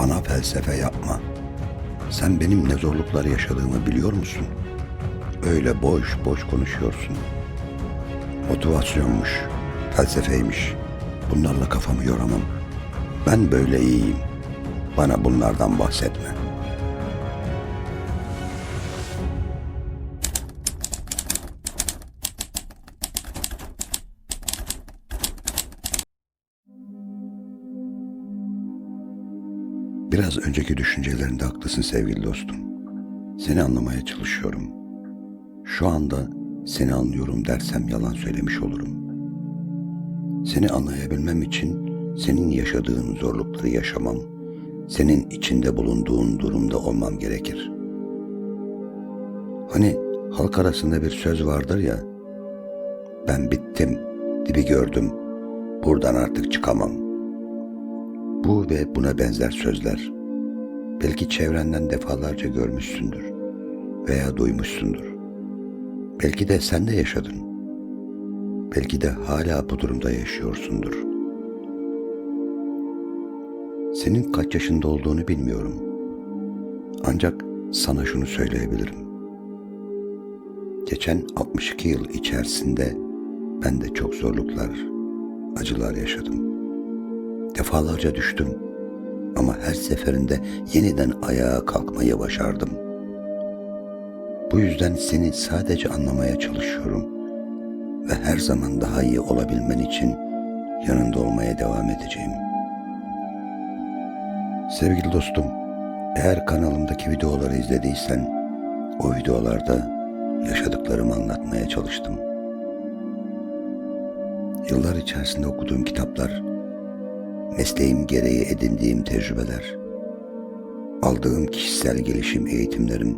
Bana felsefe yapma. Sen benim ne zorluklar yaşadığımı biliyor musun? Öyle boş boş konuşuyorsun. Motivasyonmuş, felsefeymiş. Bunlarla kafamı yoramam. Ben böyle iyiyim. Bana bunlardan bahsetme. Biraz önceki düşüncelerinde haklısın sevgili dostum. Seni anlamaya çalışıyorum. Şu anda seni anlıyorum dersem yalan söylemiş olurum. Seni anlayabilmem için senin yaşadığın zorlukları yaşamam, senin içinde bulunduğun durumda olmam gerekir. Hani halk arasında bir söz vardır ya, ben bittim, dibi gördüm, buradan artık çıkamam.'' Bu ve buna benzer sözler belki çevrenden defalarca görmüşsündür veya duymuşsundur. Belki de sen de yaşadın. Belki de hala bu durumda yaşıyorsundur. Senin kaç yaşında olduğunu bilmiyorum. Ancak sana şunu söyleyebilirim. Geçen 62 yıl içerisinde ben de çok zorluklar, acılar yaşadım. Defalarca düştüm ama her seferinde yeniden ayağa kalkmayı başardım. Bu yüzden seni sadece anlamaya çalışıyorum ve her zaman daha iyi olabilmen için yanında olmaya devam edeceğim. Sevgili dostum, eğer kanalımdaki videoları izlediysen o videolarda yaşadıklarımı anlatmaya çalıştım. Yıllar içerisinde okuduğum kitaplar mesleğim gereği edindiğim tecrübeler, aldığım kişisel gelişim eğitimlerim,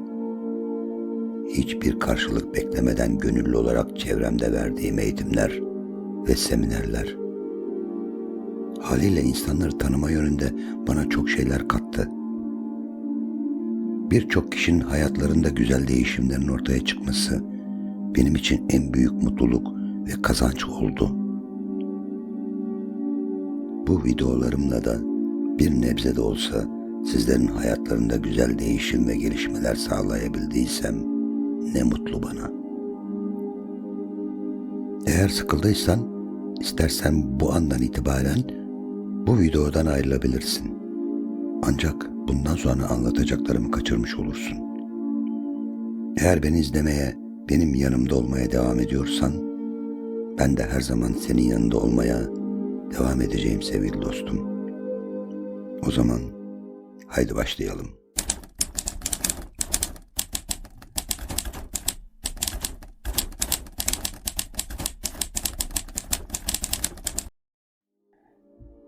hiçbir karşılık beklemeden gönüllü olarak çevremde verdiğim eğitimler ve seminerler, haliyle insanları tanıma yönünde bana çok şeyler kattı. Birçok kişinin hayatlarında güzel değişimlerin ortaya çıkması benim için en büyük mutluluk ve kazanç oldu.'' Bu videolarımla da bir nebze de olsa sizlerin hayatlarında güzel değişim ve gelişmeler sağlayabildiysem ne mutlu bana. Eğer sıkıldıysan istersen bu andan itibaren bu videodan ayrılabilirsin. Ancak bundan sonra anlatacaklarımı kaçırmış olursun. Eğer beni izlemeye, benim yanımda olmaya devam ediyorsan, ben de her zaman senin yanında olmaya devam edeceğim sevgili dostum. O zaman haydi başlayalım.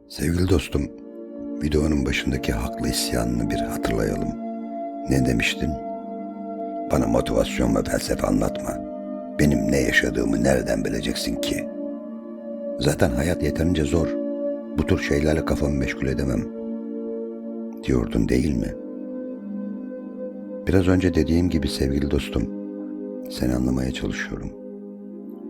Sevgili dostum, videonun başındaki haklı isyanını bir hatırlayalım. Ne demiştin? Bana motivasyon ve felsefe anlatma. Benim ne yaşadığımı nereden bileceksin ki?'' Zaten hayat yeterince zor. Bu tür şeylerle kafamı meşgul edemem. Diyordun değil mi? Biraz önce dediğim gibi sevgili dostum, seni anlamaya çalışıyorum.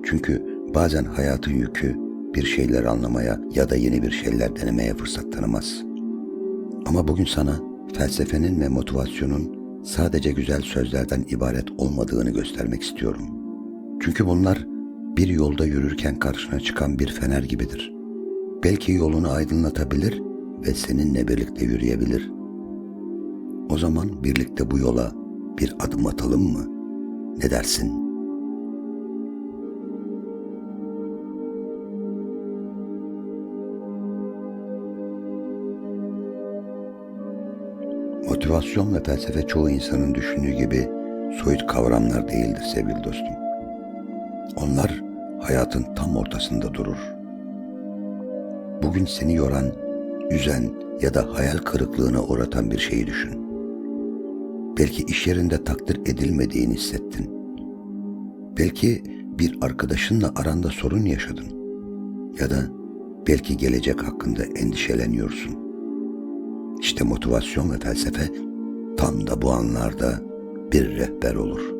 Çünkü bazen hayatın yükü bir şeyler anlamaya ya da yeni bir şeyler denemeye fırsat tanımaz. Ama bugün sana felsefenin ve motivasyonun sadece güzel sözlerden ibaret olmadığını göstermek istiyorum. Çünkü bunlar bir yolda yürürken karşına çıkan bir fener gibidir. Belki yolunu aydınlatabilir ve seninle birlikte yürüyebilir. O zaman birlikte bu yola bir adım atalım mı? Ne dersin? Motivasyon ve felsefe çoğu insanın düşündüğü gibi soyut kavramlar değildir sevgili dostum. Onlar hayatın tam ortasında durur. Bugün seni yoran, üzen ya da hayal kırıklığına uğratan bir şeyi düşün. Belki iş yerinde takdir edilmediğini hissettin. Belki bir arkadaşınla aranda sorun yaşadın. Ya da belki gelecek hakkında endişeleniyorsun. İşte motivasyon ve felsefe tam da bu anlarda bir rehber olur.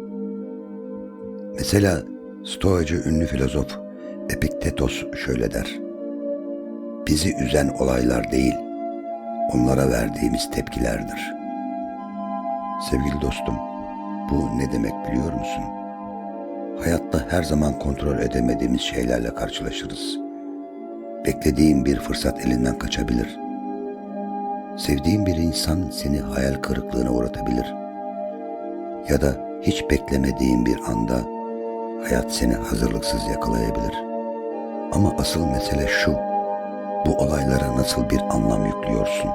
Mesela Stoacı ünlü filozof Epiktetos şöyle der. Bizi üzen olaylar değil, onlara verdiğimiz tepkilerdir. Sevgili dostum, bu ne demek biliyor musun? Hayatta her zaman kontrol edemediğimiz şeylerle karşılaşırız. Beklediğin bir fırsat elinden kaçabilir. Sevdiğin bir insan seni hayal kırıklığına uğratabilir. Ya da hiç beklemediğin bir anda hayat seni hazırlıksız yakalayabilir. Ama asıl mesele şu, bu olaylara nasıl bir anlam yüklüyorsun?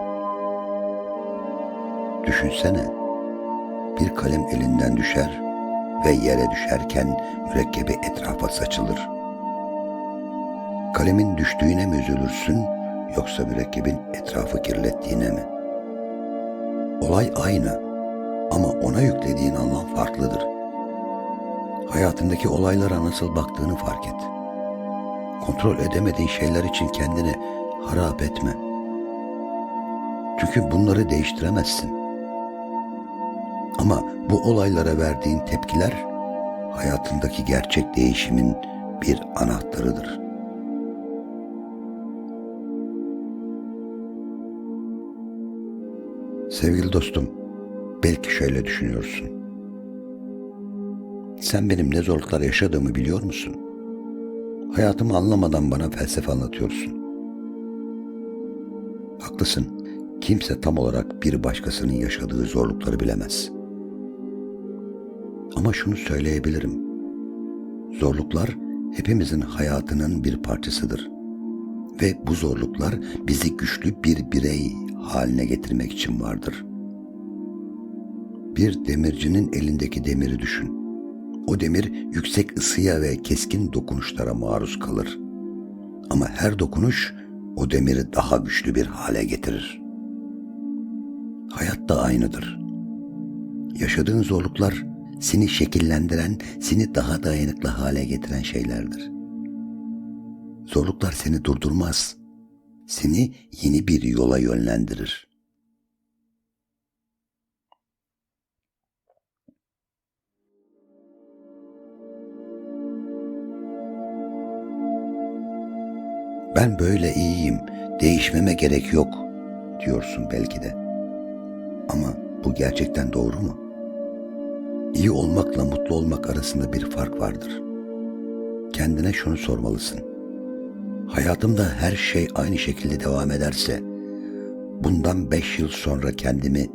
Düşünsene, bir kalem elinden düşer ve yere düşerken mürekkebi etrafa saçılır. Kalemin düştüğüne mi üzülürsün yoksa mürekkebin etrafı kirlettiğine mi? Olay aynı ama ona yüklediğin anlam farklıdır. Hayatındaki olaylara nasıl baktığını fark et. Kontrol edemediğin şeyler için kendini harap etme. Çünkü bunları değiştiremezsin. Ama bu olaylara verdiğin tepkiler hayatındaki gerçek değişimin bir anahtarıdır. Sevgili dostum, belki şöyle düşünüyorsun. Sen benim ne zorluklar yaşadığımı biliyor musun? Hayatımı anlamadan bana felsefe anlatıyorsun. Haklısın. Kimse tam olarak bir başkasının yaşadığı zorlukları bilemez. Ama şunu söyleyebilirim. Zorluklar hepimizin hayatının bir parçasıdır. Ve bu zorluklar bizi güçlü bir birey haline getirmek için vardır. Bir demircinin elindeki demiri düşün. O demir yüksek ısıya ve keskin dokunuşlara maruz kalır. Ama her dokunuş o demiri daha güçlü bir hale getirir. Hayat da aynıdır. Yaşadığın zorluklar seni şekillendiren, seni daha dayanıklı hale getiren şeylerdir. Zorluklar seni durdurmaz. Seni yeni bir yola yönlendirir. Ben böyle iyiyim, değişmeme gerek yok diyorsun belki de. Ama bu gerçekten doğru mu? İyi olmakla mutlu olmak arasında bir fark vardır. Kendine şunu sormalısın. Hayatımda her şey aynı şekilde devam ederse, bundan beş yıl sonra kendimi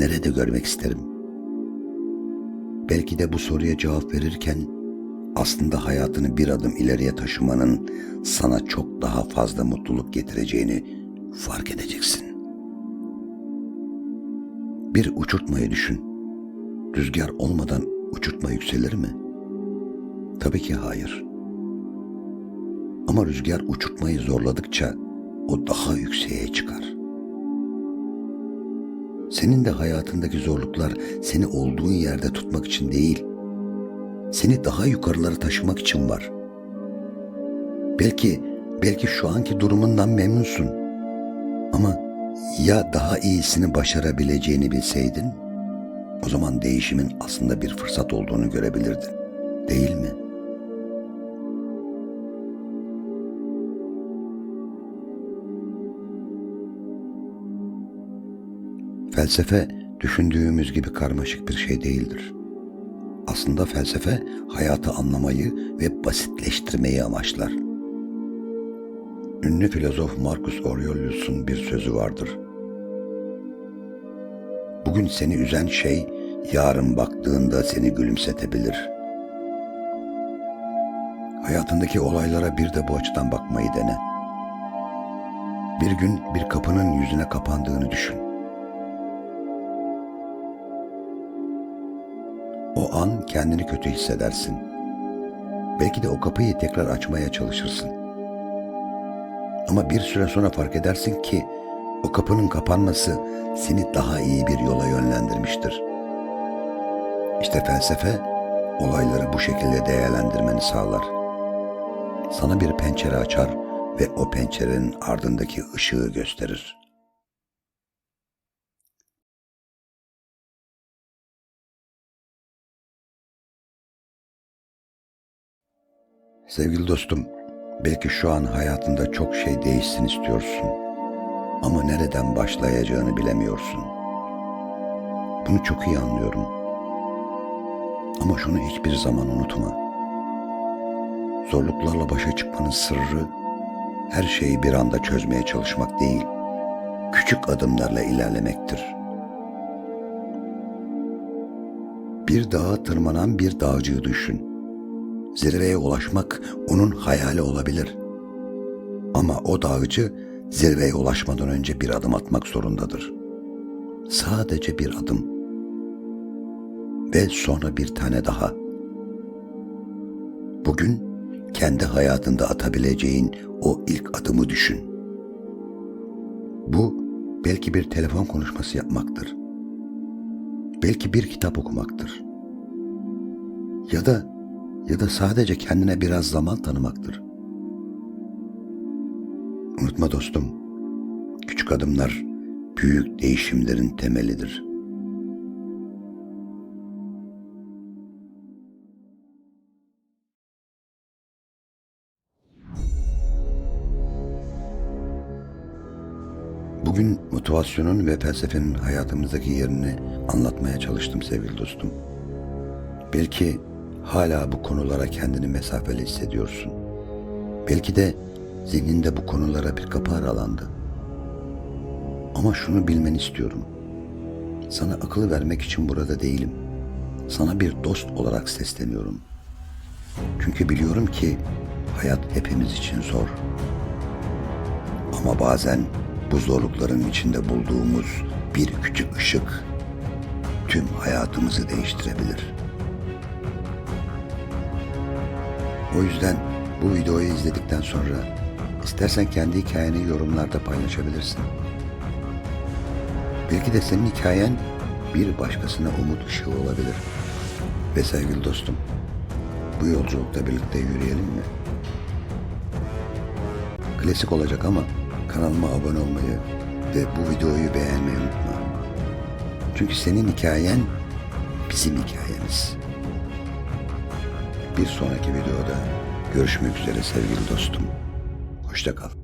nerede görmek isterim? Belki de bu soruya cevap verirken aslında hayatını bir adım ileriye taşımanın sana çok daha fazla mutluluk getireceğini fark edeceksin. Bir uçurtmayı düşün. Rüzgar olmadan uçurtma yükselir mi? Tabii ki hayır. Ama rüzgar uçurtmayı zorladıkça o daha yükseğe çıkar. Senin de hayatındaki zorluklar seni olduğun yerde tutmak için değil, seni daha yukarılara taşımak için var. Belki, belki şu anki durumundan memnunsun. Ama ya daha iyisini başarabileceğini bilseydin, o zaman değişimin aslında bir fırsat olduğunu görebilirdin. Değil mi? Felsefe düşündüğümüz gibi karmaşık bir şey değildir. Aslında felsefe hayatı anlamayı ve basitleştirmeyi amaçlar. Ünlü filozof Marcus Aurelius'un bir sözü vardır. Bugün seni üzen şey yarın baktığında seni gülümsetebilir. Hayatındaki olaylara bir de bu açıdan bakmayı dene. Bir gün bir kapının yüzüne kapandığını düşün. An kendini kötü hissedersin. Belki de o kapıyı tekrar açmaya çalışırsın. Ama bir süre sonra fark edersin ki o kapının kapanması seni daha iyi bir yola yönlendirmiştir. İşte felsefe olayları bu şekilde değerlendirmeni sağlar. Sana bir pencere açar ve o pencerenin ardındaki ışığı gösterir. Sevgili dostum, belki şu an hayatında çok şey değişsin istiyorsun. Ama nereden başlayacağını bilemiyorsun. Bunu çok iyi anlıyorum. Ama şunu hiçbir zaman unutma. Zorluklarla başa çıkmanın sırrı her şeyi bir anda çözmeye çalışmak değil, küçük adımlarla ilerlemektir. Bir dağa tırmanan bir dağcıyı düşün. Zirveye ulaşmak onun hayali olabilir. Ama o dağcı zirveye ulaşmadan önce bir adım atmak zorundadır. Sadece bir adım. Ve sonra bir tane daha. Bugün kendi hayatında atabileceğin o ilk adımı düşün. Bu belki bir telefon konuşması yapmaktır. Belki bir kitap okumaktır. Ya da ya da sadece kendine biraz zaman tanımaktır. Unutma dostum, küçük adımlar büyük değişimlerin temelidir. Bugün motivasyonun ve felsefenin hayatımızdaki yerini anlatmaya çalıştım sevgili dostum. Belki hala bu konulara kendini mesafeli hissediyorsun. Belki de zihninde bu konulara bir kapı aralandı. Ama şunu bilmeni istiyorum. Sana akıl vermek için burada değilim. Sana bir dost olarak sesleniyorum. Çünkü biliyorum ki hayat hepimiz için zor. Ama bazen bu zorlukların içinde bulduğumuz bir küçük ışık tüm hayatımızı değiştirebilir. O yüzden bu videoyu izledikten sonra istersen kendi hikayeni yorumlarda paylaşabilirsin. Belki de senin hikayen bir başkasına umut ışığı olabilir. Ve sevgili dostum, bu yolculukta birlikte yürüyelim mi? Klasik olacak ama kanalıma abone olmayı ve bu videoyu beğenmeyi unutma. Çünkü senin hikayen bizim hikayemiz. Bir sonraki videoda görüşmek üzere sevgili dostum. Hoşça kal.